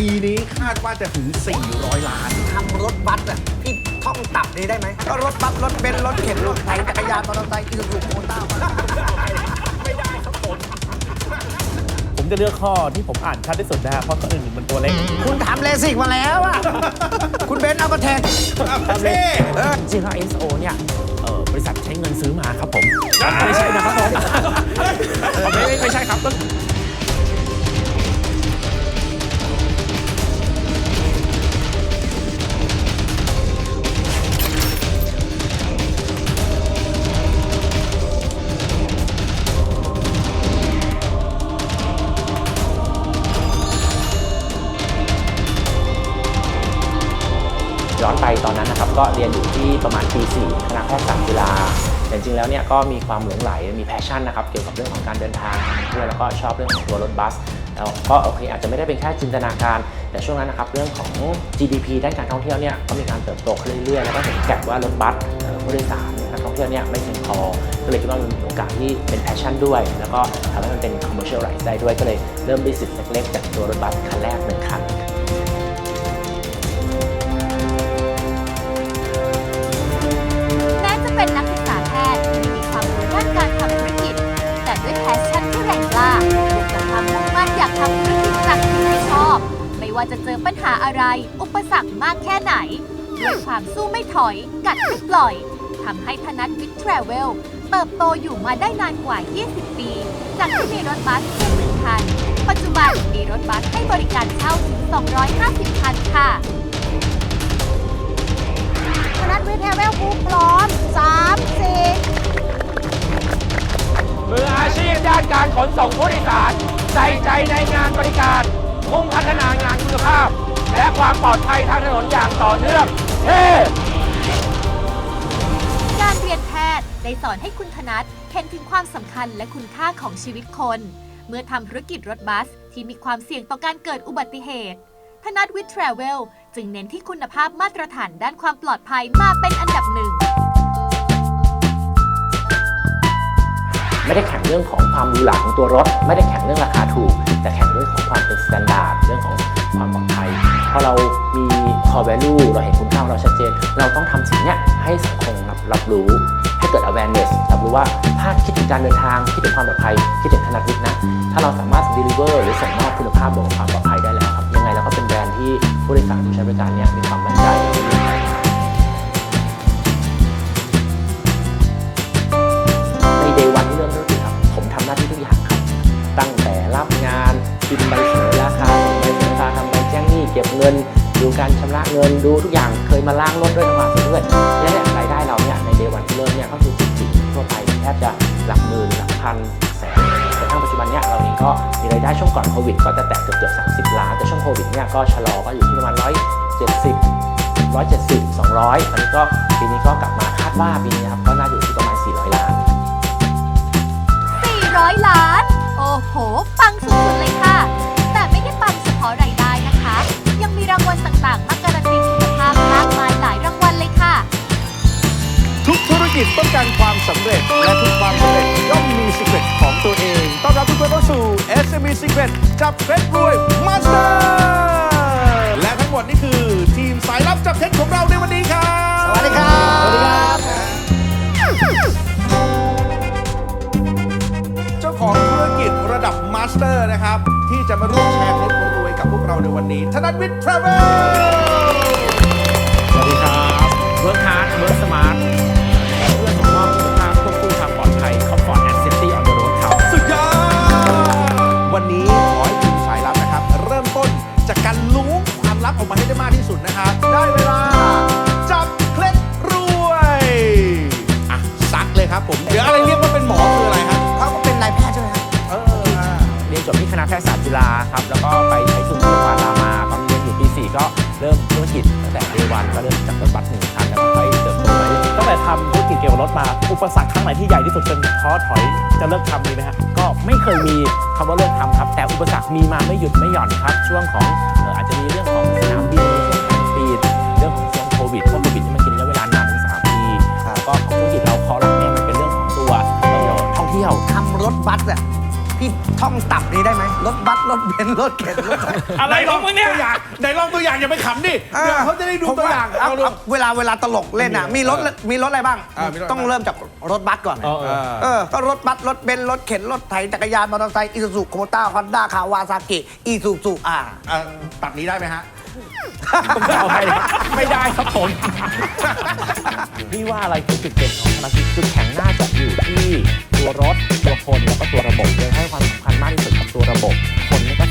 ปีนี้คาดว่าจะถึง 400 ล้าน ทำรถบัสอะพี่ท่องตับนี้ได้ไหมก็รถบัสรถเบนซ์รถเข็นรถไถจักรยานมอเตอร์ไซค์อีซูซูโคต้ามาผมจะเลือกข้อที่ผมอ่านชัดที่สุดนะฮะเพราะข้ออื่นมันตัวเล็ก คุณทำเลสิกมาแล้วอะ คุณเบนซ์เอามาแทนเท่จริงๆแล้ว SO เนี่ยเอ่อบริษัทใช้เงินซื้อมาครับผม ไม่ใช่นะครับผมไม่ไม่ไม่ใช่ครับ แล้วเนี่ยก็มีความหลงไหลมีแพชชั่นนะครับเกี่ยวกับเรื่องของการเดินทางเพื่อแล้วก็ชอบเรื่องของตัวรถบัสแล้วก็โอเคอาจจะไม่ได้เป็นแค่จินตนาการ แต่ช่วงนั้นนะครับเรื่องของ GDP ด้านการท่องเที่ยวเนี่ยก็มีการเติบโตขึ้นเรื่อยๆแล้วก็เห็นแก็บว่ารถบัสผู้โดยสารนักท่องเที่ยวเนี่ยไม่เพียงพอก็เลยคิดว่ามันมีโอกาสที่เป็นแพชชั่นด้วย แล้วก็ทำให้มันเป็น commercialize ได้ด้วยก็เลยเริ่มบิสเนสเล็กๆจากตัวรถบัสคันแรกหนึ่งคัน ว่าจะเจอปัญหาอะไร อุปสรรคมากแค่ไหนด้วยความสู้ไม่ถอย กัดไม่ปล่อยทำให้ธนัทวิทย์ทราเวลเติบโตอยู่มาได้นานกว่า 20 ปี จากที่มีรถบัสเพียงหนึ่งคัน ปัจจุบันมีรถบัสให้บริการเช่าถึง 250 คันค่ะคณะวิทยาเวลคูพร้อมสามสี่มืออาชีพด้านการขนส่งผู้โดยสาร ใส่ใจในงานบริการ มุ่งพัฒนางานคุณภาพ และความปลอดภัยทางถนนอย่างต่อเนื่องเฮ้การเรียนแพทย์ได้สอนให้คุณธนัทเห็นถึงความสำคัญและคุณค่าของชีวิตคน เมื่อทำธุรกิจรถบัสที่มีความเสี่ยงต่อการเกิดอุบัติเหตุ ธนัทวิทย์ทราเวลจึงเน้นที่คุณภาพมาตรฐานด้านความปลอดภัยมาเป็นอันดับหนึ่ง ไม่ได้แข่งเรื่องของความหรูหราของตัวรถ ไม่ได้แข่งเรื่องราคาถูก แต่แข่งเรื่องของความเป็น สแตนดาร์ดเรื่องของความปลอดภัยพอเรามี core value เราเห็นคุณค่าเราชัดเจน เราต้องทำสิ่งนี้ให้สังคมรับรับรู้ ให้เกิด awareness รับรู้ว่าถ้าคิดถึงการเดินทาง คิดถึงความปลอดภัย คิดถึงธนาวิทย์นะ ถ้าเราสามารถ deliver หรือส่งมอบคุณภาพบวกความปลอดภัยได้แล้วครับ ยังไงเราก็เป็นแบรนด์ที่ผู้โดยสารผู้ใช้บริการเนี่ยมีความมั่นใจและมั่นใจในเดวันที่เริ่มธุรกิจครับ ผมทำหน้าที่ทุกอย่างครับ ตั้งแต่รับงานพิมพ์ใบ ก็บเงิน ดูการชำระเงินดูทุกอย่างเคยมาล้างรถด้วยทำความสะอาดด้วยและเนี่ยรายได้เราเนี่ยในเดวันที่เริ่มเนี่ยก็คือจิตจิทั่วไปแทบจะหลักหมื่นหลักพันแสนแต่ทั้งปัจจุบันเนี่ยเราเองก็มีรายได้ช่วงก่อนโควิด ก็จะแตะเกือบเกือบ30ล้านแต่ช่วงโควิดเนี่ยก็ชะลอก็อยู่ที่ประมาณ170 170 200ตอยเจ็ดสิบสองร้อยอันนี้ก็ปีนี้ก็กลับมาคาดว่าปีนี้นะครับก็น่าอยู่ที่ประมาณ 400 ล้าน 400 ล้าน โอ้โห ปังสุดๆเลยค่ะ รางวัลต่างๆมาการันตีคุณภาพมากมายหลายรางวัลเลยค่ะ ทุกธุรกิจต้องการความสำเร็จ และทุกความสำเร็จย่อมมีสิเ r รตของตัวเองต้อนรับทุกคนเข้าสู่ SME Secret จับเพชรรวยมาสเตอร์และทั้งหมดนี่คือทีมสายลับจับเพชรของเราในวันนี้ครับสวัสดีครับ สวัสดีครับ เจ้าของธุรกิจระดับมาสเตอร์นะครับ ที่จะมาร่วมแชร์เพชรรวยกับพวก เราในวันนี้ธนัทวิทย์ทราเวล ก็เริ่มธุรกิจตั้งแต่เดวันก็เริ่มจากรถบัสหนึ่งคันแล้วก็ค่อยเติบโตไปเรื่อยตั้งแต่ทำธุรกิจเกี่ยวกับรถมา อุปสรรคครั้งไหนที่ใหญ่ที่สุดจนท้อถอยจะเลิกทำมีไหมฮะก็ไม่เคยมีคำว่าเลิกทำครับ แต่อุปสรรคมีมาไม่หยุดไม่หย่อนครับ ช่วงของอออาจจะมีเรื่องของสนามบินช่วงการปิดเรื่องของช่วงโควิดเพราะโควิดนี่มันกินระยะเวลานานถึงสามปีแล้วก็ของธุรกิจเราคอหลักเนี่ยมันเป็นเรื่องของตัวเอ่ท่องเที่ยวทำรถบัสอะ พี่ท่องตับนี้ได้ไหมรถบัสรถเบนซ์รถเข็นรถไถอะไรของมึงเนี่ย ตัวอย่างไหนลองตัวอย่างอย่าไปขำดิเดี๋ยวเขาจะได้ดูผมตัวอย่างเอาเอาดู เอาเวลาเวลาตลกเล่นอะมีรถมีรถอะไรบ้าง อ่ามีรถอะไรต้องเริ่มจากรถบัสก่อน เออเออ เออ ก็รถบัส รถเบนซ์รถเข็น รถไถ จักรยาน มอเตอร์ไซค์อีซูซูโคโมต้าฮอนด้า คาวาซากิ อีซูซูอ่า อะตัดนี้ได้ไหมฮะเอา ไปเลยไม่ได้ครับผม พี่ว่าอะไรคือจุดเด่นของธนาคารจุดแข็งน่าจะอยู่ที่ตัวรถ ตัวคนแล้วก็ตัวระบบเลยให้ความสำคัญมากที่สุดกับตัวระบบ คนนี่ก็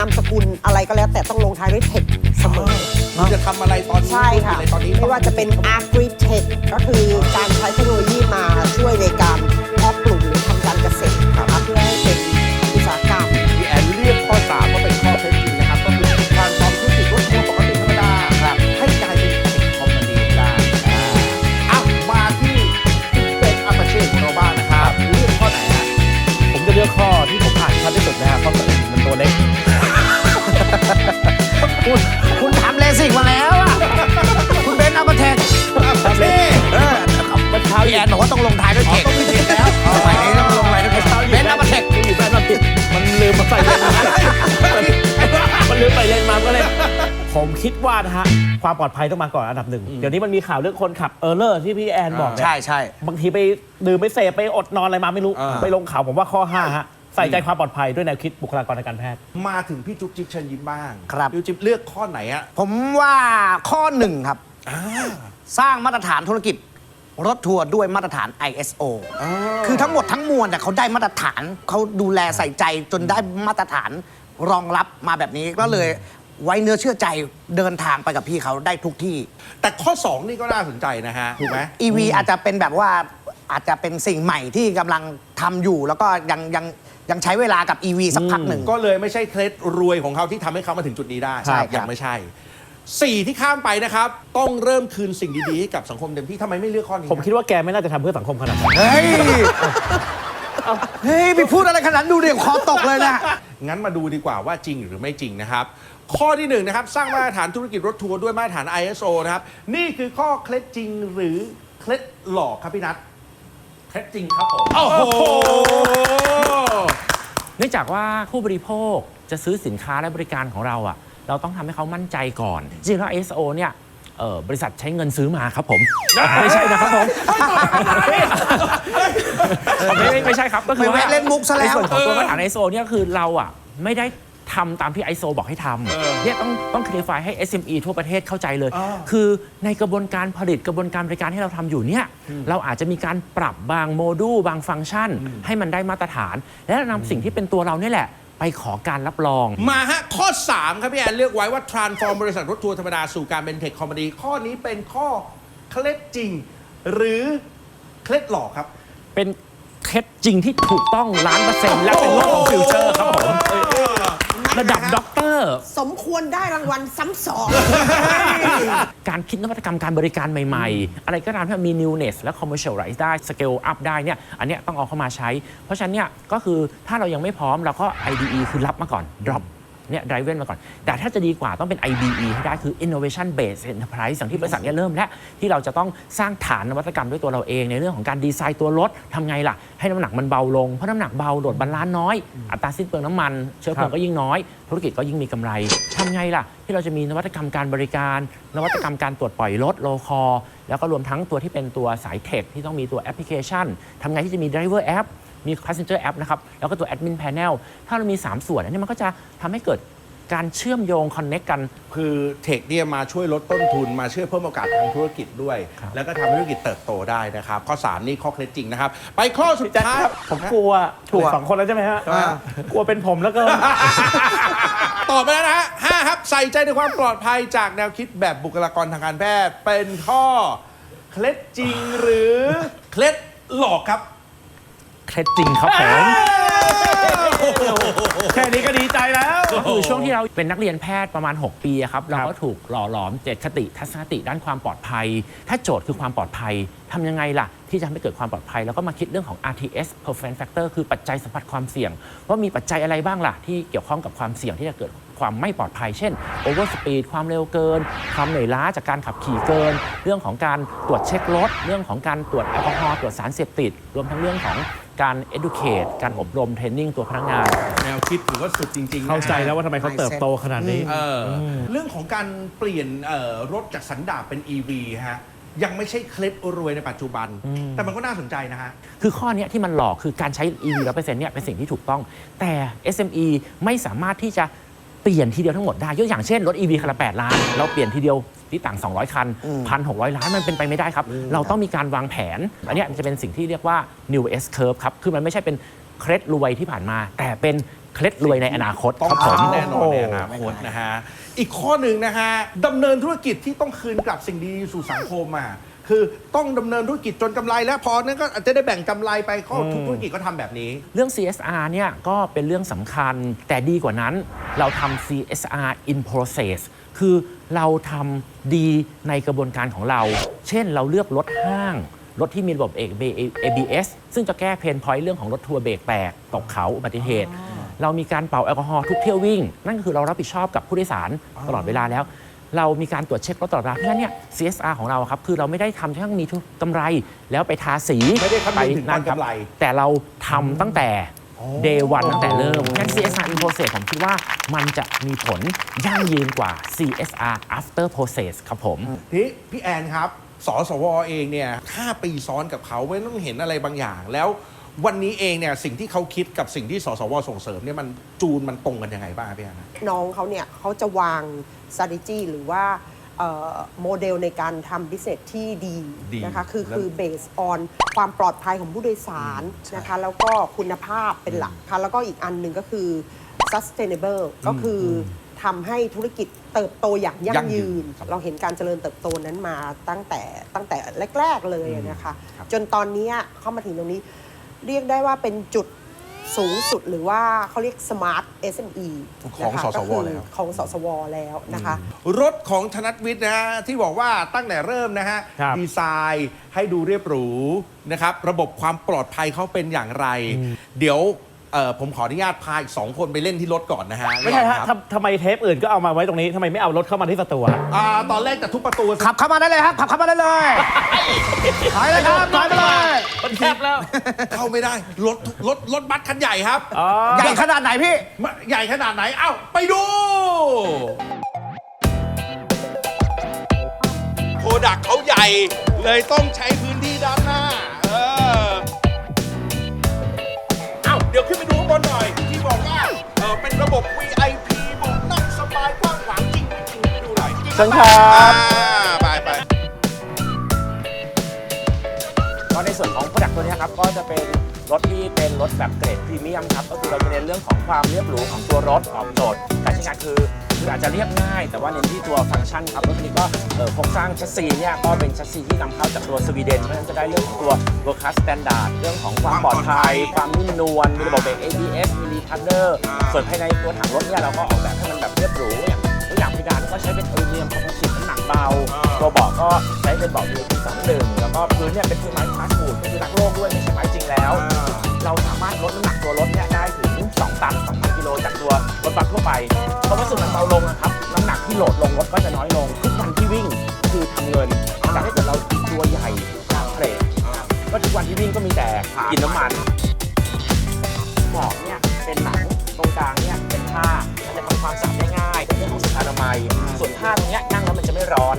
นามสกุลอะไรก็แล้ว แต่ต้องลงท้ายด้วยเทคเสมอ คุณจะทำอะไรตอนนี้ใช่ค่ะอะไรตอนนี้ไม่ว่าจะเป็น Agri Tech ก็คือการใช้เทคโนโลยีมาช่วยในการ คุณคุณทำเลสิกมาแล้วอะคุณเบนซ์เอามาแทนนี่เออเมื่อเช้าพี่แอนบอกว่าต้องลงท้ายด้วยเทคต้องมีเทคแล้วสมัยนี้ต้องลงท้ายด้วยเทคเบนซ์เอามาเทคอยู่แบนมาผิดมันลืมมาใส่เลนมามันลืมใส่เลนมาก็เลย ผมคิดว่านะฮะ ความปลอดภัยต้องมาก่อนอันดับหนึ่ง เดี๋ยวนี้มันมีข่าวเรื่องคนขับเออร์เลอร์ที่พี่แอนบอกเนี่ยใช่ใช่บางทีไปดื่มไปเสพไปอดนอนอะไรมาไม่รู้อ่าไปลงข่าวผมว่าข้อ5ฮะ ใส่ใจความปลอดภัยด้วยแนวคิดบุคลากรทางการแพทย์ มาถึงพี่จุ๊บจิ๊บเชิญยิ้มบ้างครับ พี่จุ๊บจิ๊บเลือกข้อไหนฮะผมว่าข้อหนึ่งครับสร้างมาตรฐานธุรกิจ รถทัวร์ด้วยมาตรฐาน ISO คือทั้งหมดทั้งมวลเนี่ยเขาได้มาตรฐานเขาดูแลใส่ใจจนได้มาตรฐานรองรับมาแบบนี้ก็เลยไว้เนื้อเชื่อใจเดินทางไปกับพี่เขาได้ทุกที่ แต่ข้อ 2 นี่ก็น่าสนใจนะฮะ ถูกไหม EV อาจจะเป็นแบบว่าอาจจะเป็นสิ่งใหม่ที่กำลังทำอยู่ แล้วก็ยังยัง ยังใช้เวลากับ EV สักพักหนึ่ง ก็เลยไม่ใช่เคล็ดรวยของเขาที่ทำให้เขามาถึงจุดนี้ได้ใช่ครับ ยังไม่ใช่สี่ที่ข้ามไปนะครับ ต้องเริ่มคืนสิ่งดีๆให้กับสังคมเต็มที่ทำไมไม่เลือกข้อนี้ผมคิดว่าแกไม่น่าจะทำเพื่อสังคมขนาดนั้นเฮ้ย เฮ้ยไปพูดอะไรขนาดนั้นดูเดี๋ยวคอตกเลยนะ งั้นมาดูดีกว่าว่าจริงหรือไม่จริงนะครับ ข้อที่หนึ่งนะครับ สร้างมาตรฐานธุรกิจรถทัวร์ด้วยมาตรฐาน ISO นะครับ นี่คือข้อเคล็ดจริงหรือเคล็ดหลอกครับพี่นัทเคล็ดจริงครับผม โอ้โหเนื่องจากว่าผู้บริโภคจะซื้อสินค้าและบริการของเราอะเราต้องทำให้เขามั่นใจก่อนจริงๆแล้ว ISO เนี่ยเอ่อบริษัทใช้เงินซื้อมาครับผม ไม่ใช่นะครับผมไม่ไม่ไม่ใช่ครับก็คือไม่แวะเล่นมุกซะแล้วในส่วนของตัวมาตรฐาน ISO เนี่ยคือเราอะไม่ได้ ทำตามที่ ISO บอกให้ทำเนี่ยต้องต้อง clarify ให้ SME ทั่วประเทศเข้าใจเลย คือในกระบวนการผลิตกระบวนการบริการที่เราทำอยู่เนี่ยเราอาจจะมีการปรับบางโมดูลบางฟังก์ชัน ให้มันได้มาตรฐาน และนำสิ่งที่เป็นตัวเราเนี่ยแหละไปขอการรับรอง มาฮะ ข้อ 3 ครับพี่แอนเลือกไว้ว่า transform บริษัทรถทัวร์ธรรมดา สู่การเป็นเทคคอมพานีข้อนี้เป็นข้อเคล็ดจริง หรือเคล็ดหลอกครับ เป็นเคล็ดจริงที่ถูกต้องล้านเปอร์เซ็นต์และเป็นโลกของฟิวเจอร์ครับผม ระดับด็อกเตอร์ สมควรได้รางวัลซ้ำสอง การคิดนวัตกรรมการบริการใหม่ๆ อะไรก็ตามที่มันมี newness และ commercialize ได้ scale up ได้เนี่ยอันเนี้ยต้องเอาเข้ามาใช้ เพราะฉะนั้นเนี่ยก็คือถ้าเรายังไม่พร้อมเราก็ IDE คือรับมาก่อน drop เนี่ย driven มาก่อน แต่ถ้าจะดีกว่าต้องเป็น IBE ให้ได้คือ innovation based enterprise อย่างที่บริษัทเนี่ยเริ่มและที่เราจะต้องสร้างฐานนวัตกรรมด้วยตัวเราเอง ในเรื่องของการดีไซน์ตัวรถทำไงล่ะ ให้น้ำหนักมันเบาลง เพราะน้ำหนักเบาโดดบรรลานซ์น้อย อัตราสิ้นเปลืองน้ำมัน เชื้อเพลิงก็ยิ่งน้อย ธุรกิจก็ยิ่งมีกำไรทำไงล่ะ ที่เราจะมีนวัตกรรมการบริการ นวัตกรรมการตรวจปล่อยรถโลคอแล้วก็รวมทั้งตัวที่เป็นตัวสายเทคที่ต้องมีตัวแอปพลิเคชันทำไงที่จะมี driver app มี passenger app นะครับ แล้วก็ตัว admin panel ถ้าเรามี 3 ส่วนอันนี้มันก็จะทำให้เกิดการเชื่อมโยง connect กัน คือเทคเนี่ยมาช่วยลดต้นทุนมาช่วยเพิ่มโอกาสทางธุรกิจด้วยแล้วก็ทำให้ธุรกิจเติบโตได้นะครับ ข้อ 3 นี่ข้อเคล็ดจริงนะครับ ไปข้อสุดพี่แจ็คท้ายครับผมกลัวถูกสองคนแล้วใช่ไหมฮะอ่า กลัวเป็นผมแล้วก็ตอบไปแล้วนะฮะห้าครับ ใส่ใจในความปลอดภัยจากแนวคิดแบบบุคลากรทางการแพทย์ เป็นข้อเคล็ดจริงหรือเคล็ดหลอกครับ เคล็ดจริงครับผม แค่นี้ก็ดีใจแล้ว ก็คือช่วงที่เราเป็นนักเรียนแพทย์ประมาณ 6 ปีอะครับ เราก็ถูกหล่อหลอมเจตคติทัศนคติด้านความปลอดภัย ถ้าโจทย์คือความปลอดภัยทำยังไงล่ะ ที่จะทำให้เกิดความปลอดภัย แล้วก็มาคิดเรื่องของ RTS Performance Factor คือปัจจัยสัมผัสความเสี่ยง ว่ามีปัจจัยอะไรบ้างล่ะที่เกี่ยวข้องกับความเสี่ยงที่จะเกิด ความไม่ปลอดภัย เช่น Over Speed ความเร็วเกิน ความเหนื่อยล้าจากการขับขี่เกิน เรื่องของการตรวจเช็ครถ เรื่องของการตรวจแอลกอฮอล์ตรวจสารเสพติด รวมทั้งเรื่องของการ educate การอบรมเทรนนิ่งตัวพนักงาน แนวคิดถือว่าสุดจริงๆนะเข้าใจแล้วว่าทำไมเขาเติบโตขนาดนี้ เอออเรื่องของการเปลี่ยนเอ่อรถจากสันดาปเป็น EV ฮะยังไม่ใช่เคล็ดรวยในปัจจุบัน แต่มันก็น่าสนใจนะฮะ คือข้อเนี้ยที่มันหลอกคือการใช้ EV ร้อเนี่ยเป็นสิ่งที่ถูกต้อง แต่ SME ไม่สามารถที่จะ เปลี่ยนทีเดียวทั้งหมดได้ยกอย่างเช่น รถ EV คันละ8ล้าน เราเปลี่ยนทีเดียวที่ต่าง 200 คัน 1,600 ล้านมันเป็นไปไม่ได้ครับ เราต้องมีการวางแผน อันเนี้ยมันจะเป็นสิ่งที่เรียกว่า New S curve ครับ คือมันไม่ใช่เป็นเคล็ดรวยที่ผ่านมา แต่เป็นเคล็ดรวยในอนาคตต้องครับผม ทำแน่นอนในอนาคตนะฮะ อีกข้อหนึ่งนะฮะดำเนินธุรกิจที่ต้องคืนกลับสิ่งดีสู่สังคมอะ คือต้องดำเนินธุรกิจจนกำไรแล้วพอนั้นก็อาจจะได้แบ่งกำไรไปก็ทุกธุรกิจก็ทำแบบนี้ เรื่อง CSR เนี่ยก็เป็นเรื่องสำคัญ แต่ดีกว่านั้นเราทำ CSR in process คือเราทำดีในกระบวนการของเรา เช่นเราเลือกรถห้าง รถที่มีระบบ ABS ซึ่งจะแก้เพนพอยต์เรื่องของรถทัวร์เบรกแตกตกเขาอุบัติเหตุ เรามีการเป่าแอลกอฮอล์ทุกเที่ยววิ่ง นั่นก็คือเรารับผิดชอบกับผู้โดยสารตลอดเวลาแล้ว เรามีการตรวจเช็ครถตลอดเวลาเพราะฉะนั้นเนี่ย CSR ของเราครับคือเราไม่ได้ทำทั้งมีทุกกำไร แล้วไปทาสีไม่ได้คำนึงถึงนั่นตอนกำไร แต่เราทำตั้งแต่ day one ตั้งแต่เริ่มงั้น CSR in process ผมคิดว่ามันจะมีผลยั่งยืนกว่า CSR after process ครับผม พี่พี่แอนครับ สสวเองเนี่ยห้าปีซ้อนกับเขาไม่ต้องเห็นอะไรบางอย่างแล้ว วันนี้เองเนี่ยสิ่งที่เขาคิดกับสิ่งที่สสวส่งเสริมเนี่ยมันจูนมันตรงกันยังไงบ้างพี่แอนน้องเขาเนี่ยเขาจะวาง strategy หรือว่าเอ่อโมเดลในการทำ business ที่ดีดีนะคะ คือแล้ว คือ based on ความปลอดภัยของผู้โดยสารนะคะ แล้วก็คุณภาพเป็นหลักค่ะ แล้วก็อีกอันหนึ่งก็คือ sustainable ก็คือทำให้ธุรกิจเติบโตอย่างยั่ยั่งงยืยืน นครับเราเห็นการเจริญเติบโตนั้นมาตั้งแต่ตั้งแต่แรก ๆ เลยนะคะ ครับ จนตอนเนี้ยเข้ามาถึงตรงนี้ เรียกได้ว่าเป็นจุดสูงสุดหรือว่าเขาเรียก smart SME ของนะคะสสวก็คือแล้ว ของสสวแล้วนะคะ รถของธนัทวิทย์นะฮะที่บอกว่าตั้งแต่เริ่มนะฮะครับดีไซน์ให้ดูเรียบหรูนะครับ ระบบความปลอดภัยเขาเป็นอย่างไร เดี๋ยว เอ่อผมขออนุญาตพาอีกสองคนไปเล่นที่รถก่อนนะฮะไม่ใช่ฮะครับทำทำไมเทปอื่นก็เอามาไว้ตรงนี้ทำไมไม่เอารถเข้ามาที่สตูอะอ่าตอนแรกจะทุบประตูขับเข้ามาได้เลยครับขับเข้ามาได้เลยถอยเลยครับถอยไปเลยมันแคบแล้ว เข้าไม่ได้รถรถรถบัสคันใหญ่ครับอ๋อใหญ่ขนาดไหนพี่มาใหญ่ขนาดไหนเอ้าไปดูโปรดักเขาใหญ่เลยต้องใช้พื้นที่ด้านหน้า เอ้าเดี๋ยวขึ้นไปดูข้างบนหน่อย ที่บอกว่าเออเป็นระบบ VIP เบอกนั่งสบายกว้างขวางจริงไม่จริงไปดูหน่อยจงเชิญครับอ่าไปไปก็ในส่วนของ Product ตัวเนี้ยครับก็จะเป็นรถที่เป็นรถแบบเกรดพรีเมียมครับก็คือเราจะเน้นเรื่องของความเรียบหรูของตัวรถตอบโจทย์การใช้งานคือคื อาจจะเรียบง่าย แต่ว่าเน้นที่ตัวฟังก์ชันครับรถคันนี้ก็โครงสร้างชัสซีเนี่ยก็เป็นชัสซีที่นำเข้าจากตัวสวีเดนเพราะฉะนั้นจะได้เรื่องของตัว World Class Standard เรื่องของความปลอดภัย ความนุ่มนวลมีระบบเบรก ABS มี Retarder ส่วนภายในตัวถังรถเนี่ยเราก็ออกแบบให้มันแบบเรียบหรูอย่างตัวอย่างเพดานก็ใช้เป็นอลูมิเนียมคอมโพสิตน้ำหนักเบาตัวเบาะก็ใช้เป็นเบาะ VIP 21แล้วก็พื้นเนี่ยเป็นพื้นไม้คลาสบูดก็คือรักโลกด้วยไม่ใช่ไม้จริงแล้ว เราสามารถลดน้ำหนักตัวรถเนี่ยได้ถึง ตัน2,000กิโลจากตัวรถบัสทั่วไปเพราะว่าสุดมันเบาลงนะครับน้ำหนักที่โหลดลงรถก็จะน้อยลง ทุกวันที่วิ่งคือทำเงินแต่ถ้าเกิดเราตัวใหญ่ทางเทรดก็ทุกวันที่วิ่งก็มีแต่กินน้ำมันหมอกเนี่ยเป็นหนังตรงกลางเนี่ยเป็นผ้ามันจะทำความสะอาดได้ง่ายเป็นเรื่องของสุขอนามัย ส่วนผ้าตรงเนี้ยนั่งแล้วมันจะไม่ร้อน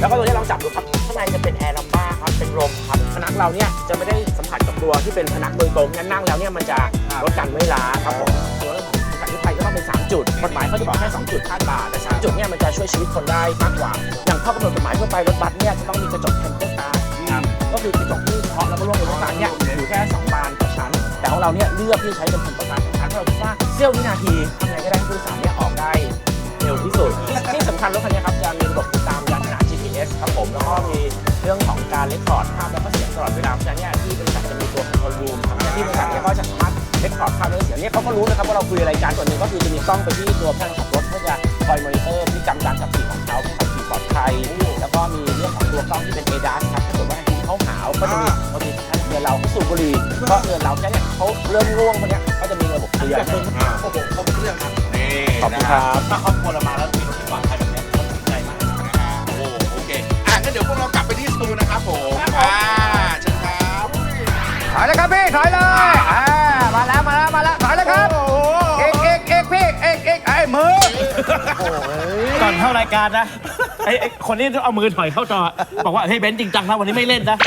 แล้วก็ตัวนี้ลองจับดูครับข้างในจะเป็นแอร์ลัมบ้าครับเป็นลมครับพนักเราเนี่ยจะไม่ได้สัมผัสกับตัวที่เป็นพนักโดยตรงงั้นนั่งแล้วเนี่ยมันจะ ลดการเมื่อยล้าครับผมตัวเรื่องของการที่ไปก็ต้องเป็น 3 จุดกฎหมายเขาจะบอกแค่2จุดคาดบาร์แต่3จุดเนี่ยมันจะช่วยชีวิตคนได้มากกว่า อย่างข้อกำหนดกฎหมายทั่วไปรถบัสเนี่ยจะต้องมีกระจกเทมเพอร์ตาก็คือกระจกที่เฉพาะแล้วก็ร่วมในรถบัสเนี่ยอยู่แค่2บานต่อชั้น แต่ของเราเนี่ยเลือกที่ใช้เป็นพันประกาชั้นเพราะเราคิดว่าเสี้ยววินาทีทำไงก็ได้ให้ผู้โดยสารเนี่ยออกได้เร็วที่สุดที่สำคัญรถคันนี้ครับจะมีระบบติดตามยานพาหนะ GPS ครับผมแล้วก็มีเรื่องของการเลคคอร์ดภาพและก็เสียงตลอดเวลาเพราะฉะนั้นเนี่ยที่บริษัทจะมีตัวคอนโทรลรูมที่บริษัทเนี่ยก็จะสามารถ เลคคอร์ดภาพและเสียงเนี่ยเขาก็รู้นะครับว่าเราคุยอะไรกันส่วนหนึ่งก็คือจะมีกล้องไปที่ตัวพนักงานขับรถเพื่อจะคอยมอนิเตอร์พฤติกรรมการขับขี่ของเขาให้ขับขี่ปลอดภัยแล้วก็มีเรื่องของตัวกล้องที่เป็น ADAS ครับถ้าเกิดว่าทีเขาหาวก็จะมีบางทีท่านเตือนเราเขาสูบบุหรี่ก็เตือนเราแค่เนี้ยเขาเริ่มง่วงพวกเนี้ยก็จะมีระบบเตือนโอ้โหครบเครื่องครับนี่ขอบคุณครับถ้าครอบครัวเรามาแล้วมีรถที่ปลอดภัยแบบนี้ก็สนใจมากนะฮะโอ้โอเคอะงั้นเดี๋ยวพวกเรากลับไปที่สตูนะครับผมอ่าเชิญครับถอยเลยครับพี่ถอยเลย ก่อนเข้ารายการนะไอ้ไอ้คนนี้เอามือถอยเข้าจอบอกว่าเฮ้ยเบนซ์จริงจังนะวันนี้ไม่เล่นนะ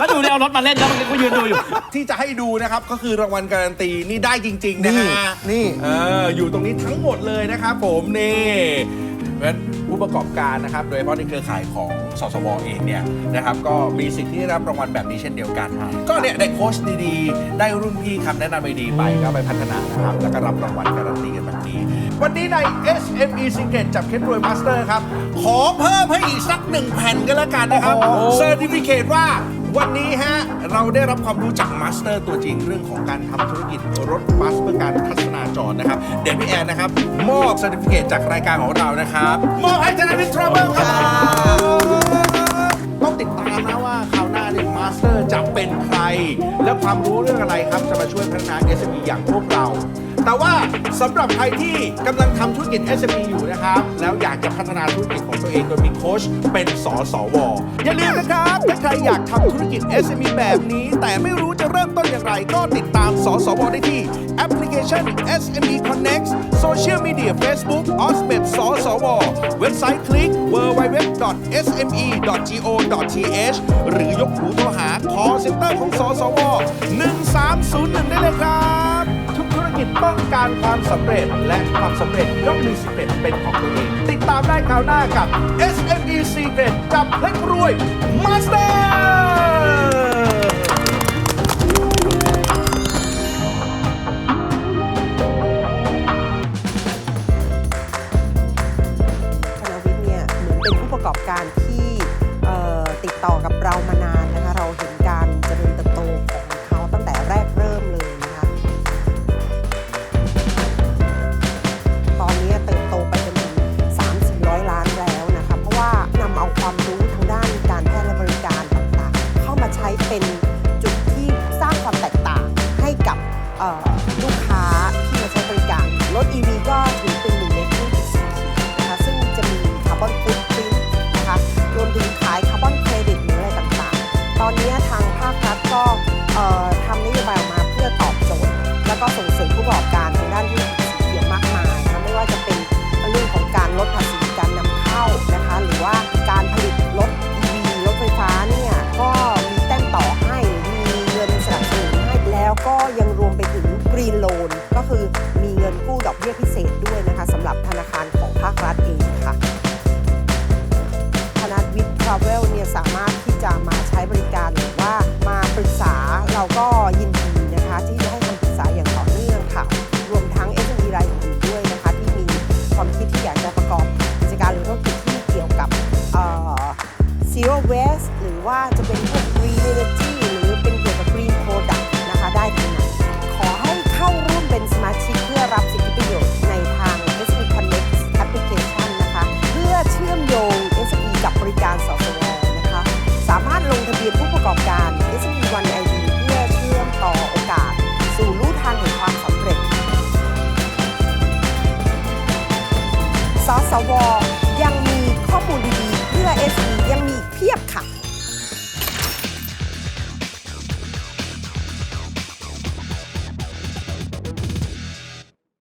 ถ้าดูเนี่ยเอารถมาเล่นนะมันก็ยืนดูอยู่ ที่จะให้ดูนะครับ ก็คือรางวัลการันตีนี่ได้จริง ๆ นะนี่ฮะนี่ เอออยู่ตรงนี้ทั้งหมดเลยนะครับผมนี่ เพราะฉะนั้นผู้ประกอบการนะครับ โดยเฉพาะในเครือข่ายของสสวเองเนี่ยนะครับก็มีสิทธิ์ที่ได้รับรางวัลแบบนี้เช่นเดียวกัน ก็เนี่ยได้โค้ชดีๆ ได้รุ่นพี่คำแนะนำดีๆไปก็ไปพัฒนานะครับแล้วก็รับรางวัลการันตีกันแบบนี้ วันนี้ใน SME Secret จับเคสรวยมาสเตอร์ครับ ขอเพิ่มให้อีกสักหนึ่งแผ่นก็แล้วกันนะครับเซอร์ติฟิเคตว่า วันนี้ฮะเราได้รับความรู้จากมาสเตอร์ตัวจริงเรื่องของการทำธุรกิจรถบัสเพื่อการทัศนาจรนะครับ เดยวพี่แอนนะครับมอบเซอร์ติฟิเคตจากรายการของเรานะครับมอบให้ธนาวิทย์ทราเวลครับต้องติดตามนะว่าคราวหน้าเนี่ยมาสเตอร์จะเป็นใคร และความรู้เรื่องอะไรครับจะมาช่วยพัฒนา SME อย่างพวกเรา แต่ว่าสำหรับใครที่กำลังทำธุรกิจ SME อยู่นะครับ แล้วอยากจะพัฒนาธุรกิจของตัวเองโดยมีโค้ชเป็นสสวอย่าลืมนะครับ ถ้าใครอยากทำธุรกิจ SME แบบนี้ แต่ไม่รู้จะเริ่มต้นอย่างไร ก็ติดตามสสวได้ที่แอปพลิเคชัน SME Connect โซเชียลมีเดีย Facebook o s m e d สสวเว็บไซต์คลิก www.sme.go.th หรือยกหูโทรหา call center ของสสว1301 ได้เลยครับ กิจต้องการความสำเร็จและความสำเร็จย่อมมีสำเร็จเป็นของตัวเอง ติดตามได้คราวหน้ากับ SME Secret จับเล่นรวย Master ธนวิทย์เนี่ยเหมือนเป็นผู้ประกอบการที่เอ่อติดต่อกับือว่าจะเป็นพวก green energy หรือเป็นเกี่ยวกับ green product นะคะได้ทั้งนนขอให้เข้าร่วมเป็นสมาชิกเพื่อรับสิทธิประโยชน์ในทาง SP Connect Application นะคะ เพื่อเชื่อมโยง SME กับบริการสสวนะคะ สามารถลงทะเบียนผู้ประกอบการ SME One ID เพื่อเชื่อมต่อโอกาส สู่ลู่ทางแห่งความสำเร็จสสว